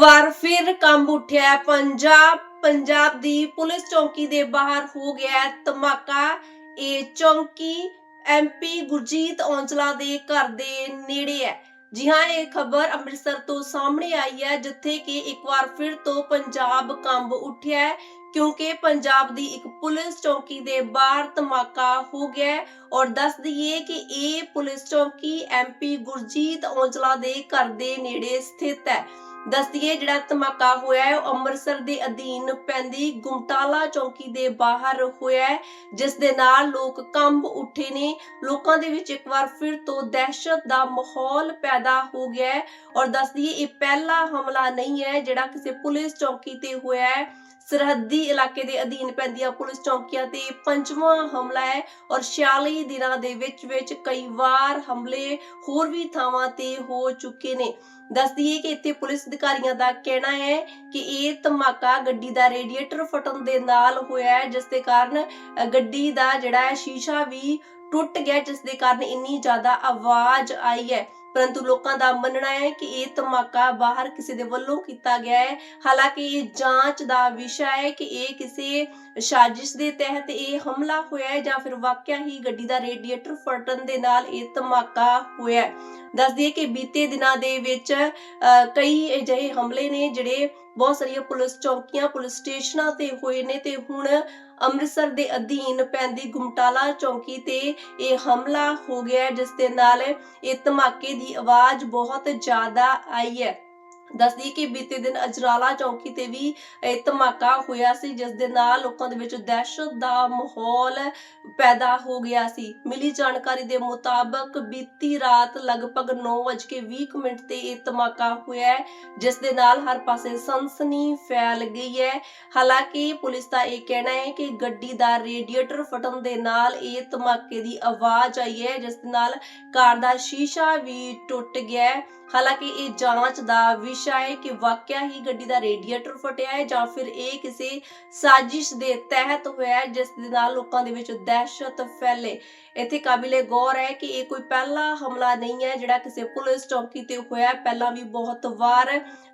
ਵਾਰ ਫਿਰ ਕੰਬ ਉੱਠਿਆ ਪੰਜਾਬ ਪੰਜਾਬ ਦੀ ਪੁਲਿਸ ਚੌਕੀ ਦੇ ਬਾਹਰ ਹੋ ਗਿਆ ਧਮਾਕਾ। ਇਹ ਚੌਕੀ ਐਮਪੀ ਗੁਰਜੀਤ ਔਂਚਲਾ ਦੇ ਘਰ ਦੇ ਨੇੜੇ ਹੈ। ਜੀ ਹਾਂ, ਇਹ ਖਬਰ ਅੰਮ੍ਰਿਤਸਰ ਤੋਂ ਸਾਹਮਣੇ ਆਈ ਹੈ, ਜਿੱਥੇ ਕਿ ਇੱਕ ਵਾਰ ਫਿਰ ਤੋਂ ਪੰਜਾਬ ਕੰਬ ਉੱਠਿਆ ਕਿਉਂਕਿ ਪੰਜਾਬ ਦੀ ਇੱਕ ਪੁਲਿਸ ਚੌਕੀ ਦੇ ਬਾਹਰ ਧਮਾਕਾ ਹੋ ਗਿਆ ਹੈ। ਔਰ ਦੱਸ ਦਈਏ ਕਿ ਇਹ ਪੁਲਿਸ ਚੌਕੀ ਐਮਪੀ ਗੁਰਜੀਤ ਔਂਚਲਾ ਦੇ ਘਰ ਦੇ ਨੇੜੇ ਸਥਿਤ ਹੈ। ਦੱਸਦੀਏ, ਜਿਹੜਾ ਧਮਾਕਾ ਹੋਇਆ ਹੈ, ਉਹ ਅੰਮ੍ਰਿਤਸਰ ਦੇ ਅਧੀਨ ਪੈਂਦੀ ਗੁਮਟਾਲਾ ਚੌਕੀ ਦੇ ਬਾਹਰ ਹੋਇਆ ਹੈ, ਜਿਸ ਦੇ ਨਾਲ ਲੋਕ ਕੰਬ ਉੱਠੇ ਨੇ। ਲੋਕਾਂ ਦੇ ਵਿੱਚ ਇੱਕ ਵਾਰ ਫਿਰ ਤੋਂ ਦਹਿਸ਼ਤ ਦਾ ਮਾਹੌਲ ਪੈਦਾ ਹੋ ਗਿਆ ਹੈ। ਔਰ ਦੱਸਦੀਏ, ਇਹ ਪਹਿਲਾ ਹਮਲਾ ਨਹੀਂ ਹੈ ਜਿਹੜਾ ਕਿਸੇ ਪੁਲਿਸ ਚੌਕੀ ਤੇ ਹੋਇਆ ਹੈ। ਸਰਹੱਦੀ ਇਲਾਕੇ ਦੇ ਅਧੀਨ ਪੈਂਦੀਆਂ ਪੁਲਿਸ ਚੌਕੀਆਂ ਤੇ ਪੰਜਵਾਂ ਹਮਲਾ ਹੈ ਔਰ 46 ਦਿਨਾਂ ਦੇ ਵਿੱਚ ਵਿੱਚ ਕਈ ਵਾਰ ਹਮਲੇ ਹੋਰ ਵੀ ਥਾਵਾਂ ਤੇ ਹੋ ਚੁੱਕੇ ਨੇ। ਦੱਸ ਦਈਏ ਕਿ ਇੱਥੇ ਪੁਲਿਸ ਅਧਿਕਾਰੀਆਂ ਦਾ ਕਹਿਣਾ ਹੈ ਕਿ ਇਹ ਧਮਾਕਾ ਗੱਡੀ ਦਾ ਰੇਡੀਏਟਰ ਫਟਣ ਦੇ ਨਾਲ ਹੋਇਆ ਹੈ, ਜਿਸ ਦੇ ਕਾਰਨ ਗੱਡੀ ਦਾ ਜਿਹੜਾ ਹੈ ਸ਼ੀਸ਼ਾ ਵੀ ਟੁੱਟ ਗਿਆ, ਜਿਸ ਦੇ ਕਾਰਨ ਇੰਨੀ ਜ਼ਿਆਦਾ ਆਵਾਜ਼ ਆਈ ਹੈ। ਪਰੰਤੂ ਲੋਕਾਂ ਦਾ ਮੰਨਣਾ ਹੈ ਕਿ ਇਹ ਧਮਾਕਾ ਬਾਹਰ ਕਿਸੇ ਦੇ ਵੱਲੋਂ ਕੀਤਾ ਗਿਆ ਹੈ। ਹਾਲਾਂਕਿ ਇਹ ਜਾਂਚ ਦਾ ਵਿਸ਼ਾ ਹੈ ਕਿ ਇਹ ਕਿਸੇ ਸਾਜ਼ਿਸ਼ ਦੇ ਤਹਿਤ ਇਹ ਹਮਲਾ ਹੋਇਆ ਹੈ ਜਾਂ ਫਿਰ ਵਾਕਿਆ ਹੀ ਗੱਡੀ ਦਾ ਰੇਡੀਏਟਰ ਫਟਣ ਦੇ ਨਾਲ ਇਹ ਧਮਾਕਾ ਹੋਇਆ ਹੈ। ਦੱਸ ਦਈਏ ਕਿ ਬੀਤੇ ਦਿਨਾਂ ਦੇ ਵਿੱਚ ਕਈ ਅਜਿਹੇ ਹਮਲੇ ਨੇ ਜਿਹੜੇ ਬਹੁਤ ਸਾਰੀਆਂ ਪੁਲਿਸ ਚੌਕੀਆਂ, ਪੁਲਿਸ ਸਟੇਸ਼ਨਾਂ ਤੇ ਹੋਏ ਨੇ ਤੇ ਹੁਣ ਅੰਮ੍ਰਿਤਸਰ ਦੇ ਅਧੀਨ ਪੈਂਦੀ ਗੁਮਟਾਲਾ ਚੌਕੀ ਤੇ ਇਹ ਹਮਲਾ ਹੋ ਗਿਆ ਜਿਸ ਦੇ ਨਾਲ ਇਹ ਧਮਾਕੇ ਦੀ ਆਵਾਜ਼ ਬਹੁਤ ਜ਼ਿਆਦਾ ਆਈ ਹੈ। ਦੱਸਦੀ ਕਿ ਬੀਤੇ ਦਿਨ ਅਜਰਾਲਾ ਚੌਕੀ ਤੇ ਵੀ ਧਮਾਕਾ ਹੋਇਆ ਸੀ, ਜਿਸ ਦੇ ਨਾਲ ਲੋਕਾਂ ਦੇ ਵਿੱਚ ਦਹਿਸ਼ਤ ਦਾ ਮਾਹੌਲ ਪੈਦਾ ਹੋ ਗਿਆ ਸੀ। ਮਿਲੀ ਜਾਣਕਾਰੀ ਦੇ ਮੁਤਾਬਕ ਬੀਤੀ ਰਾਤ ਲਗਭਗ 9:20 ਮਿੰਟ ਤੇ ਇਹ ਧਮਾਕਾ ਹੋਇਆ ਜਿਸ ਦੇ ਨਾਲ ਹਰ ਪਾਸੇ ਸਨਸਨੀ ਫੈਲ ਗਈ ਹੈ। ਹਾਲਾਂਕਿ ਪੁਲਿਸ ਦਾ ਇਹ ਕਹਿਣਾ ਹੈ ਕਿ ਗੱਡੀ ਦਾ ਰੇਡੀਏਟਰ ਫਟਣ ਦੇ ਨਾਲ ਇਹ ਧਮਾਕੇ ਦੀ ਆਵਾਜ਼ ਆਈ ਹੈ, ਜਿਸ ਦੇ ਨਾਲ ਕਾਰ ਦਾ ਸ਼ੀਸ਼ਾ ਵੀ ਟੁੱਟ ਗਿਆ ਹਾਲਾਂਕਿ ਇਹ ਜਾਂਚ ਦਾ ਵੀ ਵਿਸ਼ਾ ਹੈ ਕਿ ਵਾਕਿਆ ਹੀ ਗੱਡੀ ਦਾ ਰੇਡੀਏਟਰ ਫਟਿਆ ਹੈ ਜਾਂ ਫਿਰ ਇਹ ਕਿਸੇ ਸਾਜ਼ਿਸ਼ ਦੇ ਤਹਿਤ ਹੋਇਆ ਹੈ, ਜਿਸ ਦੇ ਨਾਲ ਲੋਕਾਂ ਦੇ ਵਿੱਚ ਦਹਿਸ਼ਤ ਫੈਲੇ। ਇੱਥੇ ਕਾਬਿਲੇ ਗੌਰ ਹੈ ਕਿ ਇਹ ਕੋਈ ਪਹਿਲਾ ਹਮਲਾ ਨਹੀਂ ਹੈ ਜਿਹੜਾ ਕਿਸੇ ਪੁਲਿਸ ਚੌਕੀ ਤੇ ਹੋਇਆ ਪਹਿਲਾਂ ਵੀ ਬਹੁਤ ਵਾਰ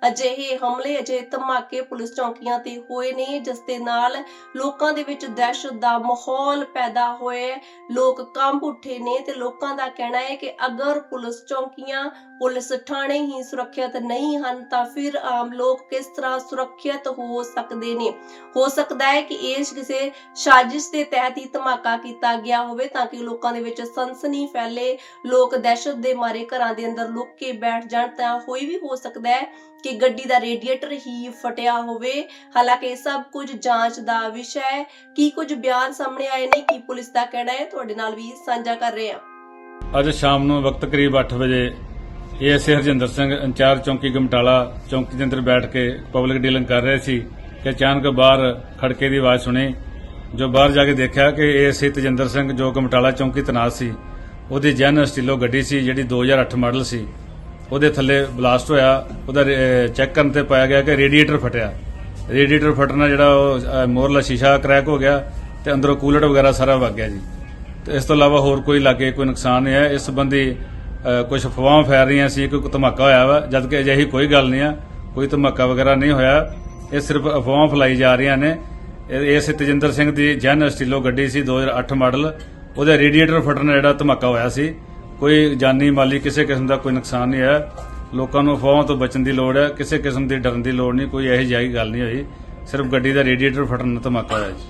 ਅਜਿਹੇ ਹਮਲੇ, ਅਜਿਹੇ ਧਮਾਕੇ ਪੁਲਿਸ ਚੌਕੀਆਂ ਤੇ ਹੋਏ ਨੇ, ਜਿਸ ਦੇ ਨਾਲ ਲੋਕਾਂ ਦੇ ਵਿੱਚ ਦਹਿਸ਼ਤ ਦਾ ਮਾਹੌਲ ਪੈਦਾ ਹੋਇਆ ਲੋਕ ਕੰਬ ਉੱਠੇ ਨੇ ਤੇ ਲੋਕਾਂ ਦਾ ਕਹਿਣਾ ਹੈ ਕਿ ਅਗਰ ਪੁਲਿਸ ਚੌਕੀਆਂ, ਪੁਲਿਸ ਥਾਣੇ ਹੀ ਸੁਰੱਖਿਅਤ ਨਹੀਂ ਹਨ ਤਾਂ ਫਿਰ ਆਮ ਲੋਕ ਕਿਸ ਤਰ੍ਹਾਂ ਸੁਰੱਖਿਅਤ ਹੋ ਸਕਦੇ ਨੇ? ਹੋ ਸਕਦਾ ਹੈ ਕਿ ਇਸ ਕਿਸੇ ਸਾਜ਼ਿਸ਼ ਦੇ ਤਹਿਤ ਹੀ ਧਮਾਕਾ ਕੀਤਾ ਗਿਆ ਹੋਵੇ ਤਾਂ ਕਿ ਲੋਕਾਂ ਦੇ ਵਿੱਚ ਸਨਸਨੀ ਫੈਲੇ, ਲੋਕ ਦਹਿਸ਼ਤ ਦੇ ਮਾਰੇ ਘਰਾਂ ਦੇ ਅੰਦਰ ਲੁੱਕ ਕੇ ਬੈਠ ਜਾਣ ਤਾਂ ਹੋਈ ਵੀ ਹੋ ਸਕਦਾ ਹੈ ਕਿ ਗੱਡੀ ਦਾ ਰੇਡੀਏਟਰ ਹੀ ਫਟਿਆ ਹੋਵੇ। ਹਾਲਾਂਕਿ ਇਹ ਸਭ ਕੁਝ ਜਾਂਚ ਦਾ ਵਿਸ਼ਾ ਹੈ। ਕੀ ਕੁਝ ਬਿਆਨ ਸਾਹਮਣੇ ਆਏ ਨੇ? ਕੀ ਪੁਲਿਸ ਦਾ ਕਹਿਣਾ ਹੈ? ਤੁਹਾਡੇ ਨਾਲ ਵੀ ਸਾਂਝਾ ਕਰ ਰਹੇ ਹਾਂ। ਅੱਜ ਸ਼ਾਮ ਨੂੰ ਵਕਤ ਕਰੀਬ 8 ਵਜੇ ਏਐਸਏ ਹਰਜਿੰਦਰ ਸਿੰਘ ਇੰਚਾਰਜ ਚੌਂਕੀ ਗਮਟਾਲਾ, ਚੌਂਕੀ ਦੇ ਅੰਦਰ ਬੈਠ ਕੇ ਪਬਲਿਕ ਡੀਲਿੰਗ ਕਰ ਰਹੇ ਸੀ ਕਿ ਅਚਾਨਕ ਬਾਹਰ ਖੜਕੇ ਦੀ ਆਵਾਜ਼ ਸੁਣੀ, ਜੋ ਬਾਹਰ ਜਾ ਕੇ ਦੇਖਿਆ ਕਿ ਏਐਸਏ ਤਜਿੰਦਰ ਸਿੰਘ ਜੋ ਗਮਟਾਲਾ ਚੌਂਕੀ ਤੈਨਾਤ ਸੀ। ਉਹਦੀ ਜੈਨ ਸਟੀਲੋ ਗੱਡੀ ਸੀ, ਜਿਹੜੀ 2008 ਮਾਡਲ ਸੀ। ਉਹਦੇ ਥੱਲੇ ਬਲਾਸਟ ਹੋਇਆ, ਉਹਦਾ ਚੈੱਕ ਕਰਨ ਤੇ ਪਾਇਆ ਗਿਆ ਕਿ ਰੇਡੀਏਟਰ ਫਟਿਆ। ਰੇਡੀਏਟਰ ਫਟਣਾ ਜਿਹੜਾ ਉਹ ਮੋਰਲਾ ਸ਼ੀਸ਼ਾ ਕਰੈਕ ਹੋ ਗਿਆ ਤੇ ਅੰਦਰੋਂ ਕੂਲਰ ਵਗੈਰਾ ਸਾਰਾ ਵਗ ਗਿਆ ਜੀ। ਤੇ ਇਸ ਤੋਂ ਇਲਾਵਾ ਹੋਰ ਕੋਈ ਲਾਗੇ ਕੋਈ ਨੁਕਸਾਨ ਨਹੀਂ ਹੈ ਇਸ ਸੰਬੰਧੀ ਕੁਝ ਅਫਵਾਹਾਂ ਫੈਲ ਰਹੀਆਂ ਸੀ ਕਿ ਕੋਈ ਧਮਾਕਾ ਹੋਇਆ ਵਾ ਜਦ ਕਿ ਅਜਿਹੀ ਕੋਈ ਗੱਲ ਨਹੀਂ ਆ, ਕੋਈ ਧਮਾਕਾ ਵਗੈਰਾ ਨਹੀਂ ਹੋਇਆ। ਇਹ ਸਿਰਫ ਅਫਵਾਹਾਂ ਫੈਲਾਈ ਜਾ ਰਹੀਆਂ ਨੇ। ਇਹ ਇਸ ਤਜਿੰਦਰ ਸਿੰਘ ਦੀ ਜੈਨ ਸਟੀਲੋ ਗੱਡੀ ਸੀ 2008 ਮਾਡਲ। ਉਹਦਾ ਰੇਡੀਏਟਰ ਫਟਣ ਨਾਲ ਜਿਹੜਾ ਧਮਾਕਾ ਹੋਇਆ ਸੀ। ਕੋਈ ਜਾਨੀ ਮਾਲੀ ਕਿਸੇ ਕਿਸਮ ਦਾ ਕੋਈ ਨੁਕਸਾਨ ਨਹੀਂ ਹੈ ਲੋਕਾਂ ਨੂੰ ਅਫਵਾਹਾਂ ਤੋਂ ਬਚਣ ਦੀ ਲੋੜ ਹੈ, ਕਿਸੇ ਕਿਸਮ ਦੀ ਡਰਨ ਦੀ ਲੋੜ ਨਹੀਂ, ਕੋਈ ਇਹੋ ਜਿਹੀ ਗੱਲ ਨਹੀਂ ਹੋਈ। ਸਿਰਫ ਗੱਡੀ ਦਾ ਰੇਡੀਏਟਰ ਫਟਣ ਨਾਲ ਧਮਾਕਾ ਹੋਇਆ ਜੀ।